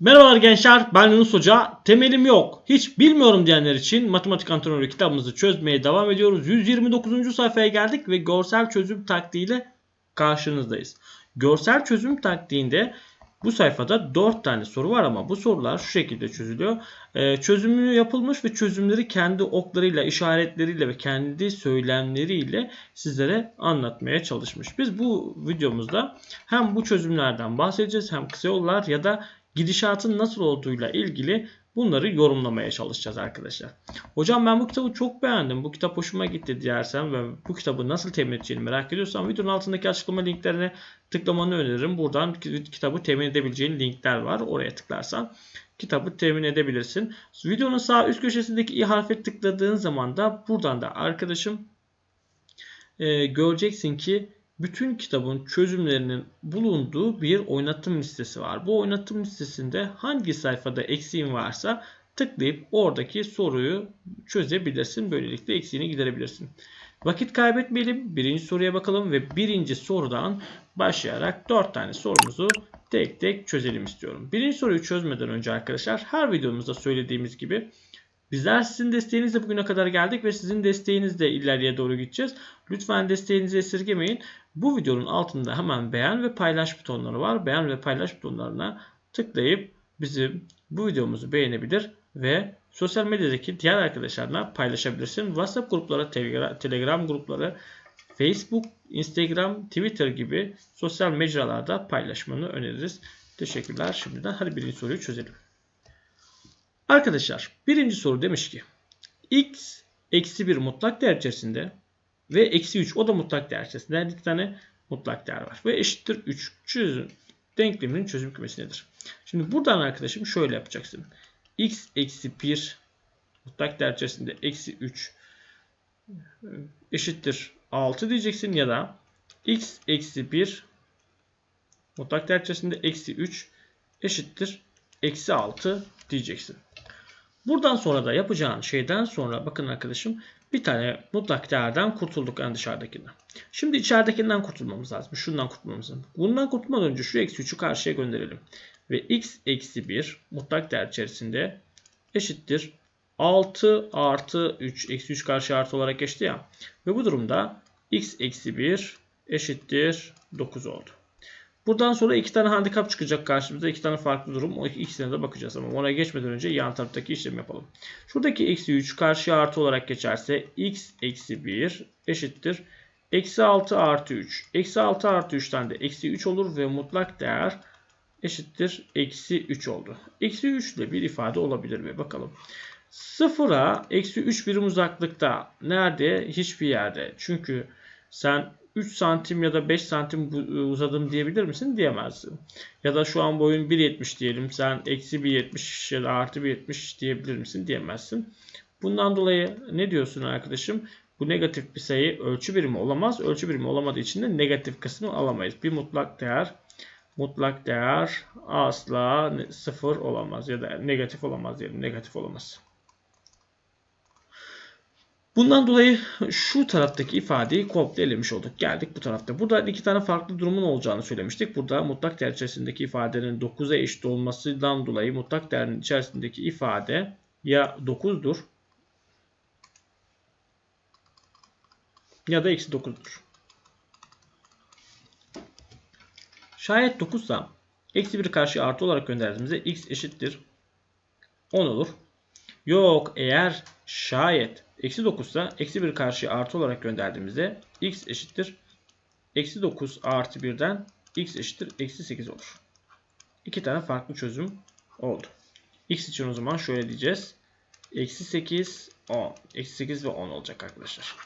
Merhabalar gençler ben Yunus Hoca. Temelim yok. Hiç bilmiyorum diyenler için matematik antrenörü kitabımızı çözmeye devam ediyoruz. 129. sayfaya geldik ve görsel çözüm taktiğiyle karşınızdayız. Görsel çözüm taktiğinde bu sayfada 4 tane soru var ama bu sorular şu şekilde çözülüyor. Ee, çözümü yapılmış ve çözümleri kendi oklarıyla, işaretleriyle ve kendi söylemleriyle sizlere anlatmaya çalışmış. Biz bu videomuzda hem bu çözümlerden bahsedeceğiz hem kısa yollar ya da gidişatın nasıl olduğuyla ilgili bunları yorumlamaya çalışacağız arkadaşlar. Hocam ben bu kitabı çok beğendim. Bu kitap hoşuma gitti diyersen ve bu kitabı nasıl temin edeceğini merak ediyorsan videonun altındaki açıklama linklerine tıklamanı öneririm. Buradan kitabı temin edebileceğin linkler var. Oraya tıklarsan kitabı temin edebilirsin. Videonun sağ üst köşesindeki i harfe tıkladığın zaman da buradan da arkadaşım e, göreceksin ki bütün kitabın çözümlerinin bulunduğu bir oynatım listesi var. Bu oynatım listesinde hangi sayfada eksiğin varsa tıklayıp oradaki soruyu çözebilirsin. Böylelikle eksiğini giderebilirsin. Vakit kaybetmeyelim. Birinci soruya bakalım ve birinci sorudan başlayarak 4 tane sorumuzu tek tek çözelim istiyorum. Birinci soruyu çözmeden önce arkadaşlar her videomuzda söylediğimiz gibi Bizler sizin desteğinizle bugüne kadar geldik ve sizin desteğinizle ileriye doğru gideceğiz. Lütfen desteğinizi esirgemeyin. Bu videonun altında hemen beğen ve paylaş butonları var. Beğen ve paylaş butonlarına tıklayıp bizim bu videomuzu beğenebilir ve sosyal medyadaki diğer arkadaşlarına paylaşabilirsin. WhatsApp grupları, Telegram grupları, Facebook, Instagram, Twitter gibi sosyal mecralarda paylaşmanı öneririz. Teşekkürler şimdiden. Hadi birinci soruyu çözelim. Arkadaşlar birinci soru demiş ki x eksi 1 mutlak değer içerisinde ve eksi 3 o da mutlak değer içerisinde. İki tane mutlak değer var. Ve eşittir 3 çözüm denkleminin çözüm kümesi nedir? Şimdi buradan arkadaşım şöyle yapacaksın. x eksi 1 mutlak değer içerisinde eksi 3 eşittir 6 diyeceksin ya da x eksi 1 mutlak değer içerisinde eksi 3 eşittir eksi 6 diyeceksin. Buradan sonra da yapacağın şeyden sonra bakın arkadaşım bir tane mutlak değerden kurtulduk en dışarıdakinden. Şimdi içeridekinden kurtulmamız lazım. Şundan kurtulmamız lazım. Bundan kurtulmadan önce şu eksi 3'ü karşıya gönderelim. Ve x eksi 1 mutlak değer içerisinde eşittir 6 artı 3 eksi 3 karşı artı olarak geçti ya. Ve bu durumda x eksi 1 eşittir 9 oldu. Buradan sonra iki tane handikap çıkacak karşımıza. iki tane farklı durum. O ikisine de bakacağız ama oraya geçmeden önce yan taraftaki işlemi yapalım. Şuradaki eksi 3 karşıya artı olarak geçerse x eksi 1 eşittir. Eksi 6 artı 3. Eksi 6 artı 3'ten de eksi 3 olur ve mutlak değer eşittir. Eksi 3 oldu. Eksi 3 ile bir ifade olabilir mi? Bakalım. Sıfıra eksi 3 birim uzaklıkta. Nerede? Hiçbir yerde. Çünkü sen 3 santim ya da 5 santim e, uzadım diyebilir misin? Diyemezsin. Ya da şu an boyun 1.70 diyelim. Sen eksi 1.70 ya da artı 1.70 diyebilir misin? Diyemezsin. Bundan dolayı ne diyorsun arkadaşım? Bu negatif bir sayı ölçü birimi olamaz. Ölçü birimi olamadığı için de negatif kısmı alamayız. Bir mutlak değer mutlak değer asla sıfır olamaz ya da negatif olamaz diyelim. Negatif olamaz. Bundan dolayı şu taraftaki ifadeyi komple elemiş olduk. Geldik bu tarafta. Burada iki tane farklı durumun olacağını söylemiştik. Burada mutlak değer içerisindeki ifadenin 9'a eşit olmasından dolayı mutlak değerin içerisindeki ifade ya 9'dur ya da eksi 9'dur. Şayet 9 ise eksi 1 karşı artı olarak gönderdiğimizde x eşittir 10 olur. Yok eğer şayet eksi 9 ise eksi 1 karşıya artı olarak gönderdiğimizde x eşittir. Eksi 9 artı 1'den x eşittir. Eksi 8 olur. İki tane farklı çözüm oldu. x için o zaman şöyle diyeceğiz. Eksi 8, 10. Eksi 8 ve 10 olacak arkadaşlar.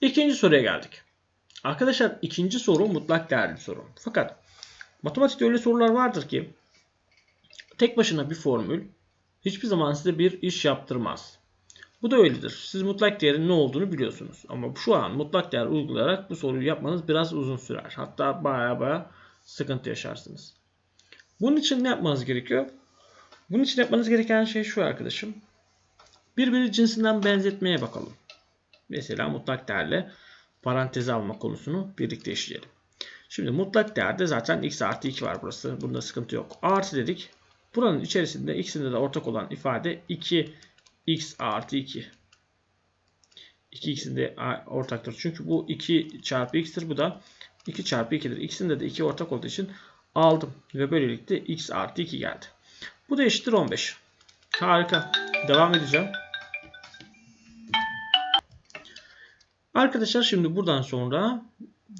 İkinci soruya geldik. Arkadaşlar ikinci soru mutlak değerli soru. Fakat matematikte öyle sorular vardır ki tek başına bir formül hiçbir zaman size bir iş yaptırmaz. Bu da öyledir. Siz mutlak değerin ne olduğunu biliyorsunuz. Ama şu an mutlak değer uygulayarak bu soruyu yapmanız biraz uzun sürer. Hatta baya baya sıkıntı yaşarsınız. Bunun için ne yapmanız gerekiyor? Bunun için yapmanız gereken şey şu arkadaşım. Birbiri cinsinden benzetmeye bakalım. Mesela mutlak değerle paranteze alma konusunu birlikte işleyelim. Şimdi mutlak değerde zaten x artı 2 var burası. Bunda sıkıntı yok. Artı dedik. Buranın içerisinde ikisinde de ortak olan ifade 2x artı 2. 2x'in de ortaktır. Çünkü bu 2 çarpı x'tir. Bu da 2 çarpı 2'dir. İkisinde de 2 ortak olduğu için aldım. Ve böylelikle x artı 2 geldi. Bu da eşittir 15. Harika. Devam edeceğim. Arkadaşlar şimdi buradan sonra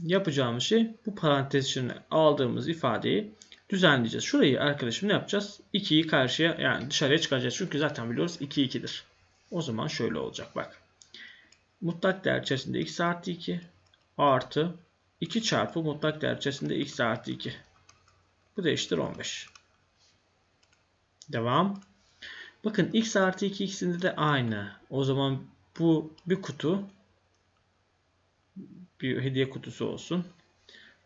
yapacağımız şey bu parantez içine aldığımız ifadeyi düzenleyeceğiz. Şurayı arkadaşım ne yapacağız? 2'yi karşıya yani dışarıya çıkaracağız. Çünkü zaten biliyoruz 2 2'dir. O zaman şöyle olacak bak. Mutlak değer içerisinde x artı 2 artı 2 çarpı mutlak değer içerisinde x artı 2. Bu da eşittir 15. Devam. Bakın x artı 2 ikisinde de aynı. O zaman bu bir kutu. Bir hediye kutusu olsun.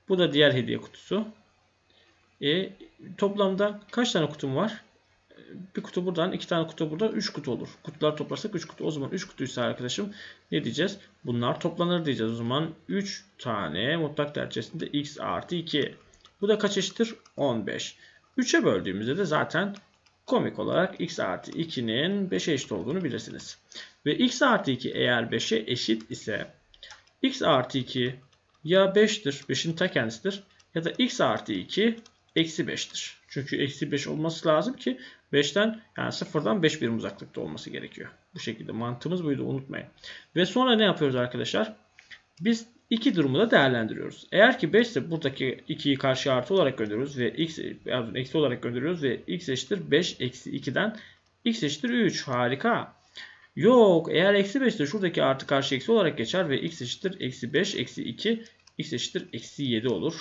Bu da diğer hediye kutusu. E, toplamda kaç tane kutum var? Bir kutu buradan, iki tane kutu buradan, üç kutu olur. Kutular toplarsak üç kutu. O zaman üç kutuysa arkadaşım ne diyeceğiz? Bunlar toplanır diyeceğiz. O zaman 3 tane mutlak değer içerisinde x artı 2. Bu da kaç eşittir? 15. 3'e böldüğümüzde de zaten komik olarak x artı 2'nin 5'e eşit olduğunu bilirsiniz. Ve x artı 2 eğer 5'e eşit ise x artı 2 ya 5'tir, 5'in ta kendisidir ya da x artı 2 eksi 5'tir. Çünkü eksi 5 olması lazım ki 5'ten yani 0'dan 5 birim uzaklıkta olması gerekiyor. Bu şekilde mantığımız buydu unutmayın. Ve sonra ne yapıyoruz arkadaşlar? Biz iki durumu da değerlendiriyoruz. Eğer ki 5 ise buradaki 2'yi karşı artı olarak gönderiyoruz ve x pardon, eksi olarak gönderiyoruz ve x eşittir 5 eksi 2'den x eşittir 3. Harika. Yok eğer eksi 5 ise şuradaki artı karşı eksi olarak geçer ve x eşittir eksi 5 eksi 2 x eşittir eksi 7 olur.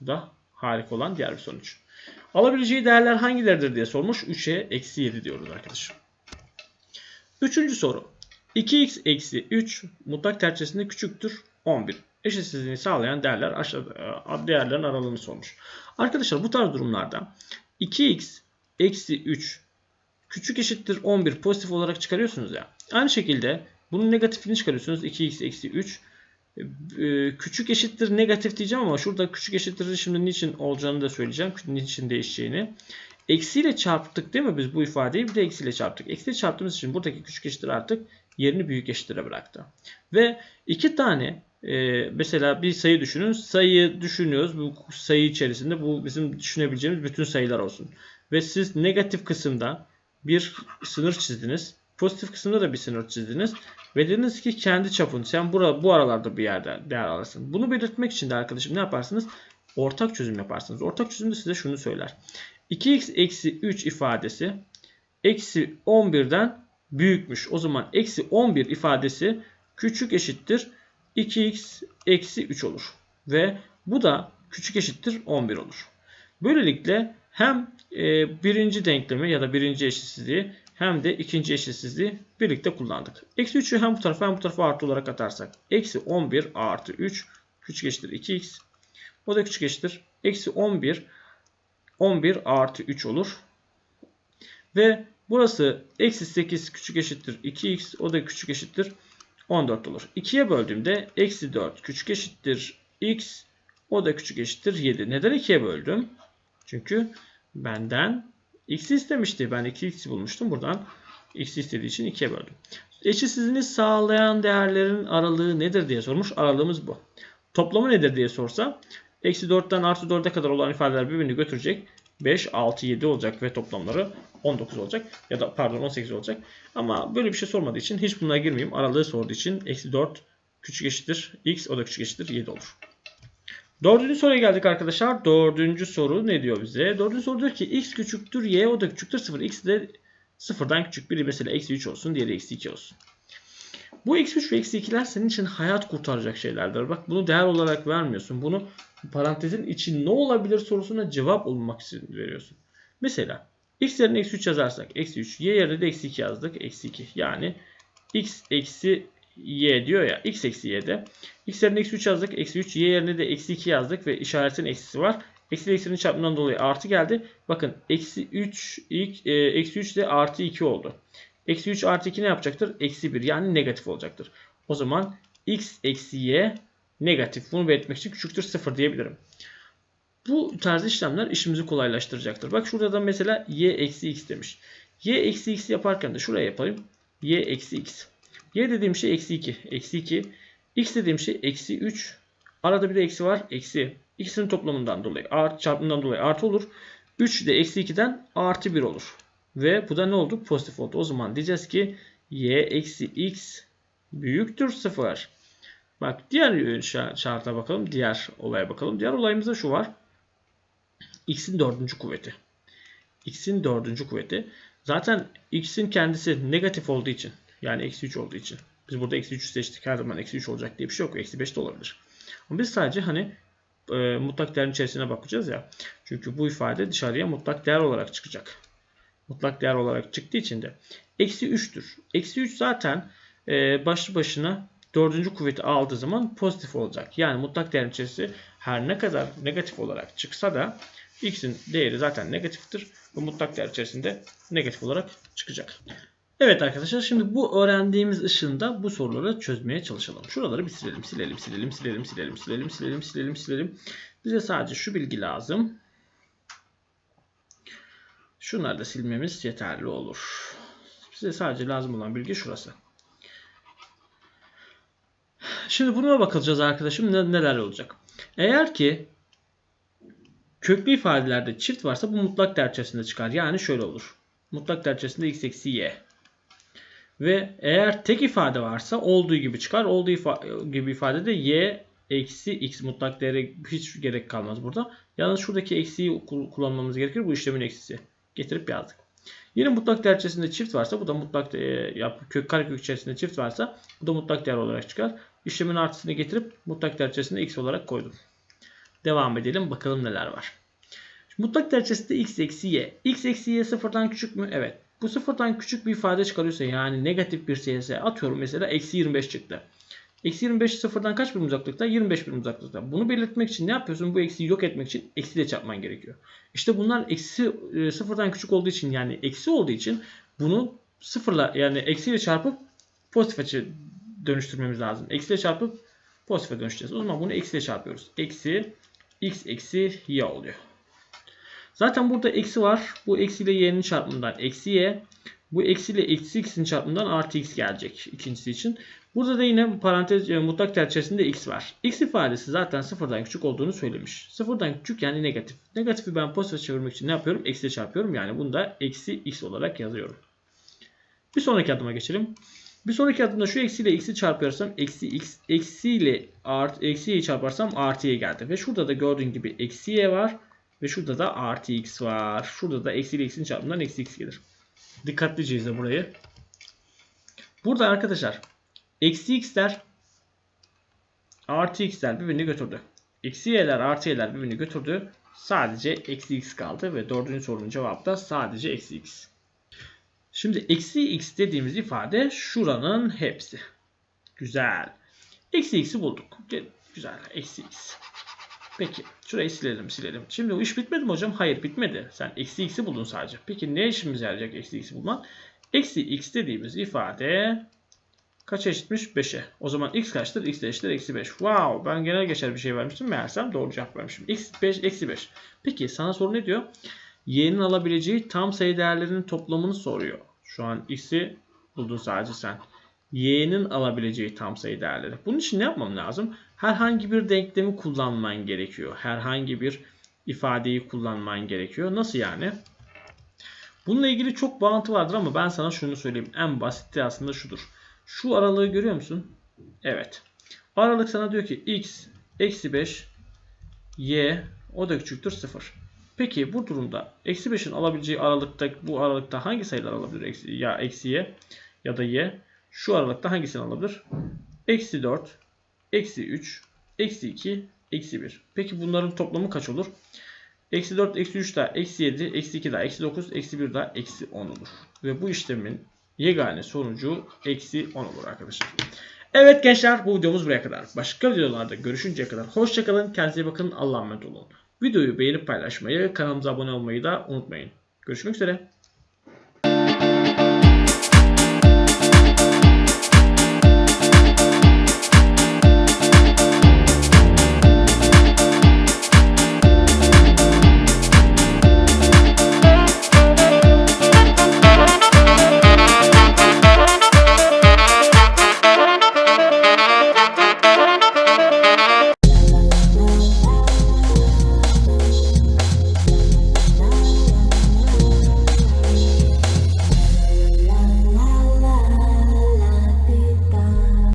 Bu da harika olan diğer bir sonuç. Alabileceği değerler hangileridir diye sormuş. 3'e eksi 7 diyoruz arkadaşım. Üçüncü soru. 2x eksi 3 mutlak tercihesinde küçüktür 11. Eşitsizliğini sağlayan değerler aşağıda değerlerin aralığını sormuş. Arkadaşlar bu tarz durumlarda 2x eksi 3 küçük eşittir 11 pozitif olarak çıkarıyorsunuz ya. Aynı şekilde bunun negatifini çıkarıyorsunuz. 2x eksi 3 ee, küçük eşittir negatif diyeceğim ama şurada küçük eşittir şimdi niçin olacağını da söyleyeceğim. Niçin değişeceğini. Eksiyle çarptık değil mi biz bu ifadeyi? Bir de eksiyle çarptık. Eksiyle çarptığımız için buradaki küçük eşittir artık yerini büyük eşittire bıraktı. Ve iki tane e, mesela bir sayı düşünün. Sayı düşünüyoruz. Bu sayı içerisinde bu bizim düşünebileceğimiz bütün sayılar olsun. Ve siz negatif kısımda bir sınır çizdiniz. Pozitif kısımda da bir sınır çizdiniz. Ve dediniz ki kendi çapın sen bura, bu aralarda bir yerde değer alırsın. Bunu belirtmek için de arkadaşım ne yaparsınız? Ortak çözüm yaparsınız. Ortak çözümde size şunu söyler. 2x eksi 3 ifadesi eksi 11'den büyükmüş. O zaman eksi 11 ifadesi küçük eşittir 2x eksi 3 olur. Ve bu da küçük eşittir 11 olur. Böylelikle hem e, birinci denklemi ya da birinci eşitsizliği hem de ikinci eşitsizliği birlikte kullandık. Eksi 3'ü hem bu tarafa hem bu tarafa artı olarak atarsak. Eksi 11 artı 3 küçük eşittir 2x. O da küçük eşittir. Eksi 11 11 artı 3 olur. Ve burası eksi 8 küçük eşittir 2x. O da küçük eşittir 14 olur. 2'ye böldüğümde eksi 4 küçük eşittir x. O da küçük eşittir 7. Neden 2'ye böldüm? Çünkü benden X'i istemişti. Ben 2x bulmuştum. Buradan x istediği için 2'ye böldüm. Eşitsizliğini sağlayan değerlerin aralığı nedir diye sormuş. Aralığımız bu. Toplamı nedir diye sorsa eksi 4'ten artı 4'e kadar olan ifadeler birbirini götürecek. 5, 6, 7 olacak ve toplamları 19 olacak. Ya da pardon 18 olacak. Ama böyle bir şey sormadığı için hiç bunlara girmeyeyim. Aralığı sorduğu için eksi 4 küçük eşittir x o da küçük eşittir 7 olur. Dördüncü soruya geldik arkadaşlar. Dördüncü soru ne diyor bize? Dördüncü soru diyor ki x küçüktür y o da küçüktür 0. x de sıfırdan küçük. Biri mesela eksi 3 olsun diğeri eksi 2 olsun. Bu eksi 3 ve eksi 2'ler senin için hayat kurtaracak şeylerdir. Bak bunu değer olarak vermiyorsun. Bunu parantezin için ne olabilir sorusuna cevap olmak için veriyorsun. Mesela x yerine eksi 3 yazarsak eksi 3. Y yerine de eksi 2 yazdık. Eksi 2. Yani x eksi y diyor ya. x eksi y'de. x yerine eksi 3 yazdık. Eksi 3. y yerine de eksi 2 yazdık ve işaretin eksisi var. Eksi eksinin çarpımından dolayı artı geldi. Bakın eksi 3 e, eksi 3 de artı 2 oldu. Eksi 3 artı 2 ne yapacaktır? Eksi 1 yani negatif olacaktır. O zaman x eksi y negatif. Bunu belirtmek için küçüktür 0 diyebilirim. Bu tarz işlemler işimizi kolaylaştıracaktır. Bak şurada da mesela y eksi x demiş. y eksi x yaparken de şuraya yapayım. y eksi x. y dediğim şey eksi 2. Eksi 2. x dediğim şey eksi 3. Arada bir de eksi var. Eksi. İkisinin toplamından dolayı art, çarpımından dolayı artı olur. 3 de eksi 2'den artı 1 olur. Ve bu da ne oldu? Pozitif oldu. O zaman diyeceğiz ki y eksi x büyüktür 0. Bak diğer şarta bakalım. Diğer olaya bakalım. Diğer olayımızda şu var. x'in dördüncü kuvveti. x'in dördüncü kuvveti. Zaten x'in kendisi negatif olduğu için yani eksi 3 olduğu için biz burada eksi 3 seçtik. Her zaman eksi 3 olacak diye bir şey yok. Eksi 5 de olabilir. Ama biz sadece hani e, mutlak değerin içerisine bakacağız ya. Çünkü bu ifade dışarıya mutlak değer olarak çıkacak. Mutlak değer olarak çıktığı için de eksi 3'tür. Eksi 3 zaten e, başlı başına dördüncü kuvveti aldığı zaman pozitif olacak. Yani mutlak değerin içerisi her ne kadar negatif olarak çıksa da x'in değeri zaten negatiftir. Bu mutlak değer içerisinde negatif olarak çıkacak. Evet arkadaşlar şimdi bu öğrendiğimiz ışığında bu soruları çözmeye çalışalım. Şuraları bir silelim, silelim, silelim, silelim, silelim, silelim, silelim, silelim, silelim. Bize sadece şu bilgi lazım. Şunları da silmemiz yeterli olur. Bize sadece lazım olan bilgi şurası. Şimdi buna bakacağız arkadaşım neler olacak. Eğer ki köklü ifadelerde çift varsa bu mutlak değer içerisinde çıkar. Yani şöyle olur. Mutlak değer içerisinde x eksi y. Ve eğer tek ifade varsa olduğu gibi çıkar. Olduğu ifa gibi ifadede y eksi x mutlak değere hiç gerek kalmaz burada. Yalnız şuradaki eksiyi kullanmamız gerekir. Bu işlemin eksisi. Getirip yazdık. Yine mutlak değer içerisinde çift varsa bu da mutlak değer, yap, kök karekök içerisinde çift varsa bu da mutlak değer olarak çıkar. İşlemin artısını getirip mutlak değer içerisinde x olarak koydum. Devam edelim bakalım neler var. Şimdi mutlak değer içerisinde x eksi y. x eksi y sıfırdan küçük mü? Evet. Bu sıfırdan küçük bir ifade çıkarıyorsa yani negatif bir sayısı atıyorum mesela eksi 25 çıktı. Eksi 25 sıfırdan kaç birim uzaklıkta? 25 birim uzaklıkta. Bunu belirtmek için ne yapıyorsun? Bu eksiyi yok etmek için eksiyle çarpman gerekiyor. İşte bunlar eksi e, sıfırdan küçük olduğu için yani eksi olduğu için bunu sıfırla yani eksiyle çarpıp pozitif açı dönüştürmemiz lazım. Eksiyle çarpıp pozitife dönüşeceğiz. O zaman bunu eksiyle çarpıyoruz. Eksi x eksi y oluyor. Zaten burada eksi var. Bu eksi ile y'nin çarpımından eksi y. Bu eksi ile eksi x'in çarpımından artı x gelecek ikincisi için. Burada da yine parantez e, mutlak değer içerisinde x var. x ifadesi zaten sıfırdan küçük olduğunu söylemiş. Sıfırdan küçük yani negatif. Negatifi ben pozitife çevirmek için ne yapıyorum? Eksiye çarpıyorum. Yani bunu da eksi x olarak yazıyorum. Bir sonraki adıma geçelim. Bir sonraki adımda şu eksi ile x'i çarparsam eksi x eksi ile art, eksi y'yi çarparsam artı y geldi. Ve şurada da gördüğün gibi eksi y var. Ve şurada da artı x var. Şurada da eksi ile x'in çarpımından eksi x gelir. Dikkatlice izle burayı. Burada arkadaşlar eksi x'ler artı x'ler birbirini götürdü. Eksi y'ler artı y'ler birbirini götürdü. Sadece eksi x kaldı ve dördüncü sorunun cevabı da sadece eksi x. Şimdi eksi x dediğimiz ifade şuranın hepsi. Güzel. Eksi x'i bulduk. Güzel. Eksi x. Peki. Şurayı silelim silelim. Şimdi o iş bitmedi mi hocam? Hayır bitmedi. Sen eksi x'i buldun sadece. Peki ne işimize yarayacak eksi x'i bulman? Eksi x dediğimiz ifade kaç eşitmiş? 5'e. O zaman x kaçtır? x eşittir eksi 5. Wow ben genel geçer bir şey vermiştim. Meğersem doğru cevap vermişim. x 5 eksi 5. Peki sana soru ne diyor? y'nin alabileceği tam sayı değerlerinin toplamını soruyor. Şu an x'i buldun sadece sen. y'nin alabileceği tam sayı değerleri. Bunun için ne yapmam lazım? Herhangi bir denklemi kullanman gerekiyor. Herhangi bir ifadeyi kullanman gerekiyor. Nasıl yani? Bununla ilgili çok bağıntı vardır ama ben sana şunu söyleyeyim. En basiti aslında şudur. Şu aralığı görüyor musun? Evet. Aralık sana diyor ki x eksi 5 y o da küçüktür 0. Peki bu durumda eksi 5'in alabileceği aralıkta bu aralıkta hangi sayılar alabilir? Ya eksi y ya da y. Şu aralıkta hangisini alabilir? Eksi 4, eksi 3, eksi 2, eksi 1. Peki bunların toplamı kaç olur? Eksi 4, eksi 3 daha eksi 7, eksi 2 daha eksi 9, eksi 1 daha eksi 10 olur. Ve bu işlemin yegane sonucu eksi 10 olur arkadaşlar. Evet gençler bu videomuz buraya kadar. Başka videolarda görüşünceye kadar hoşçakalın. Kendinize bakın. Allah'a emanet olun. Videoyu beğenip paylaşmayı, kanalımıza abone olmayı da unutmayın. Görüşmek üzere.